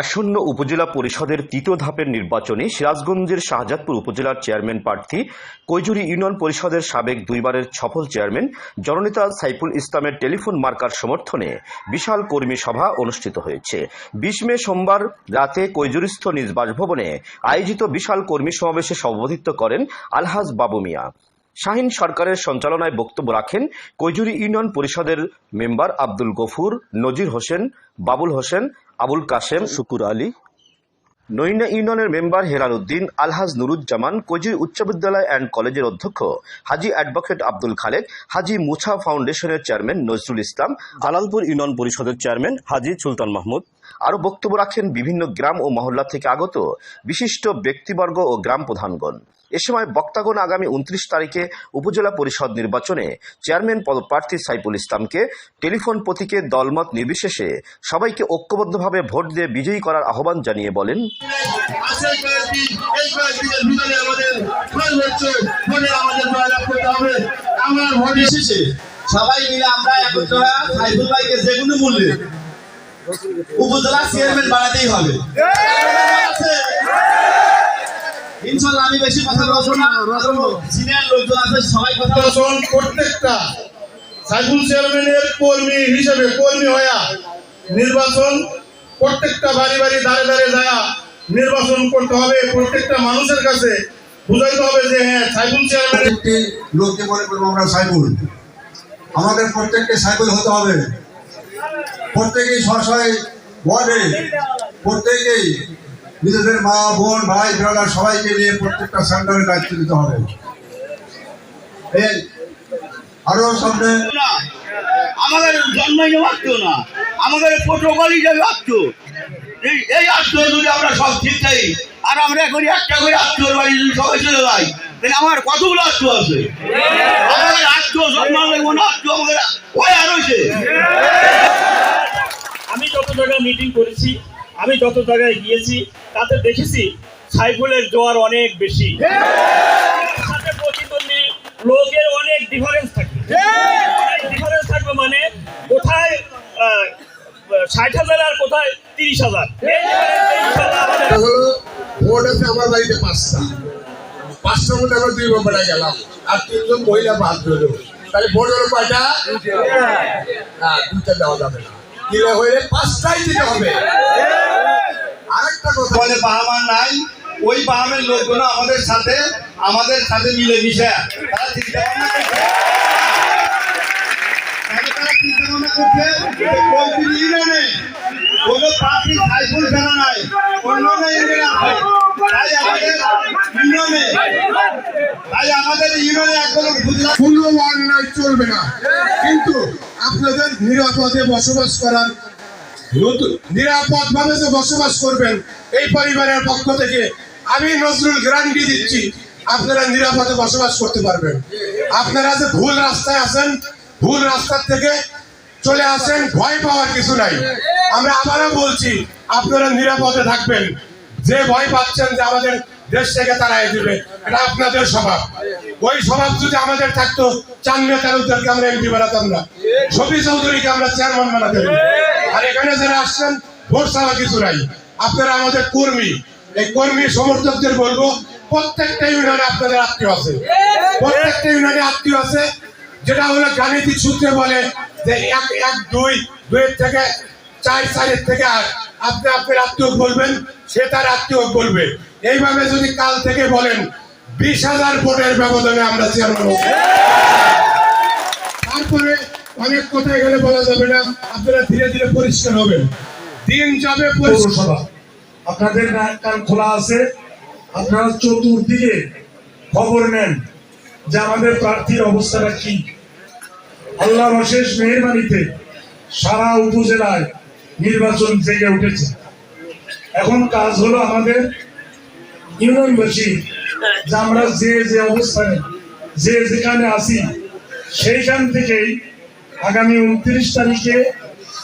আসন্ন উপজেলা পরিষদের তৃতীয় ধাপের নির্বাচনে সিরাজগঞ্জের শাহজাদপুর উপজেলার চেয়ারম্যান প্রার্থী কৈজুরি ইউনিয়ন পরিষদের সাবেক দুইবারের সফল চেয়ারম্যান জননেতা সাইফুল ইসলামের টেলিফোন মার্কার সমর্থনে বিশাল কর্মী সভা অনুষ্ঠিত হয়েছে। বিশ মে সোমবার রাতে কৈজুরিস্থ নিজ বাসভবনে আয়োজিত বিশাল কর্মী সমাবেশে সভাপতিত্ব করেন আলহাজ বাবু মিয়া। শাহিন সরকারের সঞ্চালনায় বক্তব্য রাখেন কৈজুরি ইউনিয়ন পরিষদের মেম্বার আব্দুল গফুর, নজির হোসেন, বাবুল হোসেন আবুল কাশেম শুকুর আলী। নৈনা ইউনিয়নের মেম্বার হেলাল উদ্দিন আলহাজ নুরুজ্জামান কৈজুরি উচ্চ বিদ্যালয় অ্যান্ড কলেজের অধ্যক্ষ হাজি অ্যাডভোকেট আব্দুল খালেক হাজি মুছা ফাউন্ডেশনের চেয়ারম্যান নজরুল ইসলাম আলালপুর ইউনিয়ন পরিষদের চেয়ারম্যান হাজি সুলতান মাহমুদ। আরও বক্তব্য রাখেন বিভিন্ন গ্রাম ও মহল্লা থেকে আগত বিশিষ্ট ব্যক্তিবর্গ ও গ্রাম প্রধানগণ। এ সময় বক্তাগণ আগামী উনত্রিশ তারিখে উপজেলা পরিষদ নির্বাচনে চেয়ারম্যান পদপ্রার্থী সাইফুল ইসলামকে টেলিফোন প্রতীকে দলমত নির্বিশেষে সবাইকে ঐক্যবদ্ধভাবে ভোট দিয়ে বিজয়ী করার আহ্বান জানিয়ে বলেন। সবাই মিলে আমরা সাইফুল ভাইকে যে কোনো মূল্যে উপজেলা চেয়ারম্যান বানাতেই হবে? ইনশাল্লাহ আমি বেশি কথা বলব না। সিনিয়র লোকজন আছে সবাই কথা বলব। প্রত্যেকটা সাইফুল চেয়ারম্যানের কর্মী হিসেবে কর্মী হয়া নির্বাচন প্রত্যেকটা বাড়ি বাড়ি দাঁড়ে দাঁড়ে যায় নির্বাচন করতে হবে। প্রত্যেকটা মানুষের কাছে বুঝাইতে হবে যে হ্যাঁ সাইফুল চেয়ারম্যান প্রত্যেকটি লোককে মনে করব আমরা সাইকুল আমাদের প্রত্যেককে সাইকুল হতে হবে। প্রত্যেকেই স্বশয় ওয়ার্ডে প্রত্যেকেই নিজেদের মা বোন ভাই ব্রাদার সবাইকে নিয়ে প্রত্যেকটা সেন্টারে দায়িত্ব দিতে হবে। এই আরও সামনে। আমাদের জন্মাইনে আসতো না আমাদের প্রোটোকল হিসাবে আসতো এই এই আসতো যদি আমরা সব ঠিক চাই। আর আমরা এখন একটা করে আত্মীয় বাড়ি যদি সবাই চলে যাই তাহলে আমার কতগুলো আত্মীয় আছে? আমাদের আত্মীয় জন্মালে মনে আত্মীয় আমাদের ওই আর হয়েছে আমি যত জায়গায় মিটিং করেছি আমি যত জায়গায় গিয়েছি তাতে দেখেছি সাইফুলের জোয়ার অনেক বেশি। সাথে প্রতিদ্বন্দ্বী লোকের অনেক ডিফারেন্স থাকবে অনেক ডিফারেন্স থাকবে মানে কোথায় ষাট হাজার আর কোথায় তিরিশ হাজার। ভোট আছে আমার বাড়িতে পাঁচটা। পাঁচটার মধ্যে আমরা দুই নম্বরে গেলাম। আর তিনজন মহিলা বাদ হলো তাহলে ভোট হলো কয়টা? না দুইটা দেওয়া যাবে না। দিলে হইলে পাঁচটাই দিতে হবে। বলে বাহামান নাই ওই বাহামের লোকগুলো আমাদের সাথে আমাদের সাথে মিলে মিশে তারা চিন্তা ভাবনা করছে। তারা চিন্তা ভাবনা করছে যে ইউনিয়নে কোনো সাইফুল নাই অন্যান্য ইউনিয়নে আছে। তাই আমাদের ইউনিয়নে তাই ইউনিয়নে চলবে না। কিন্তু আপনাদের নিরাপদে বসবাস করার নিরাপদ ভাবে যে বসবাস করবেন এই পরিবারের পক্ষ থেকে আমি নজরুল গ্যারান্টি দিচ্ছি, আপনারা নিরাপদে বসবাস করতে পারবেন। আপনারা যে ভুল রাস্তায় আছেন, ভুল রাস্তার থেকে চলে আসেন, ভয় পাওয়ার কিছু নাই। আমরা আবারও বলছি, আপনারা নিরাপদে থাকবেন। যে ভয় পাচ্ছেন যে আমাদের দেশ থেকে তাড়াই দিবে, এটা আপনাদের স্বভাব। ওই স্বভাব যদি আমাদের থাকতো চান্দিয়া তালুকদারকে আমরা এমপি বানাতাম না। শফি চৌধুরীকে আমরা চেয়ারম্যান বানাতে পারি। আর এখানে যারা আসছেন, ভোট চাওয়া কিছু নাই। আপনারা আমাদের কর্মী। এই কর্মী সমর্থকদের বলব, প্রত্যেকটা ইউনিয়নে আপনাদের আত্মীয় আছে। প্রত্যেকটা ইউনিয়নে আত্মীয় আছে, যেটা হলো গাণিতিক সূত্রে বলে যে এক এক, দুই, দুইয়ের থেকে চার, চারের থেকে আট। আপনি আপনার আত্মীয় বলবেন, সে তার আত্মীয় বলবে। এইভাবে যদি কাল থেকে বলেন, বিশ হাজার ভোটের ব্যবধানে আমরা চেয়ারম্যান। তারপরে অনেক কথা এখানে বলা যাবে না? আপনারা ধীরে ধীরে পরিষ্কার হবেন। দিন যাবে পৌরসভা। আপনাদের কান খোলা আছে? আপনারা চতুর্দিকে খবর নেন যে আমাদের প্রার্থীর অবস্থাটা কি। আল্লাহ অশেষ মেহরবানিতে সারা উপজেলায় নির্বাচন জেগে উঠেছে। এখন কাজ হলো আমাদের ইউনিয়নবাসী যে আমরা যে যে অবস্থানে যে যেখানে আছি, সেইখান থেকেই আগামী উনত্রিশ তারিখে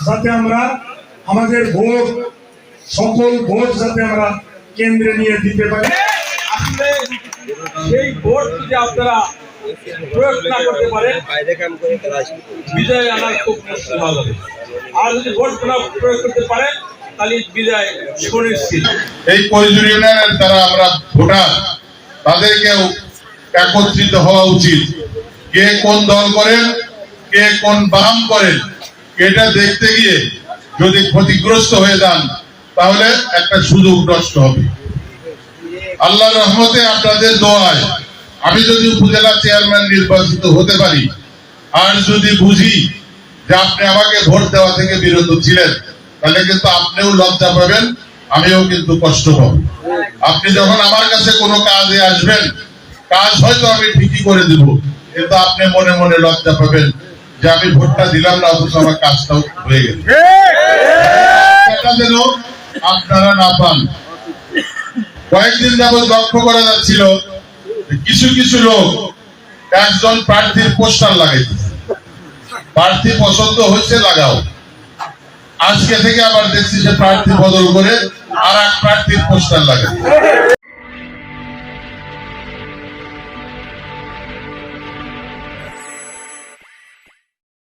যাতে আমরা আমাদের ভোট সকল ভোট যাতে আমরা কেন্দ্রে নিয়ে দিতে পারি। আসলে সেই ভোট যদি আপনারা প্রয়োগ না করতে পারেন বিজয় আনার খুব মুশকিল হবে। আর যদি ভোট না প্রয়োগ করতে পারেন কালীর বিদায় সুনিশ্চিত। এই কৈজুর ইউনিয়নের যারা আমরা ভোটার তাদেরকেও একত্রিত হওয়া উচিত। কে কোন দল করেন কে কোন বাম করেন, এটা দেখতে গিয়ে যদি ক্ষতিগ্রস্ত হয়ে যান, তাহলে একটা সুযোগ নষ্ট হবে। আল্লাহ রহমতে আপনাদের দোয়ায় আমি যদি উপজেলা চেয়ারম্যান নির্বাচিত হতে পারি, আর যদি বুঝি যে আপনি আমাকে ভোট দেওয়া থেকে বিরত ছিলেন, তাহলে কিন্তু আপনিও লজ্জা পাবেন, আমিও কিন্তু কষ্ট পাবো। আপনি যখন আমার কাছে কোনো কাজে আসবেন, কাজ হয়তো আমি ঠিকই করে দিব, কিন্তু আপনি মনে মনে লজ্জা পাবেন যে আমি ভোটটা দিলাম না অথচ আমার কাজটাও হয়ে গেল। আপনারা না পান। কয়েকদিন যাবৎ লক্ষ্য করা যাচ্ছিল কিছু কিছু লোক একজন প্রার্থীর পোস্টার লাগাইতেছে। প্রার্থী পছন্দ হচ্ছে লাগাও। আজকে থেকে আবার দেখছি যে প্রার্থী বদল করে আর এক প্রার্থীর পোস্টার লাগায়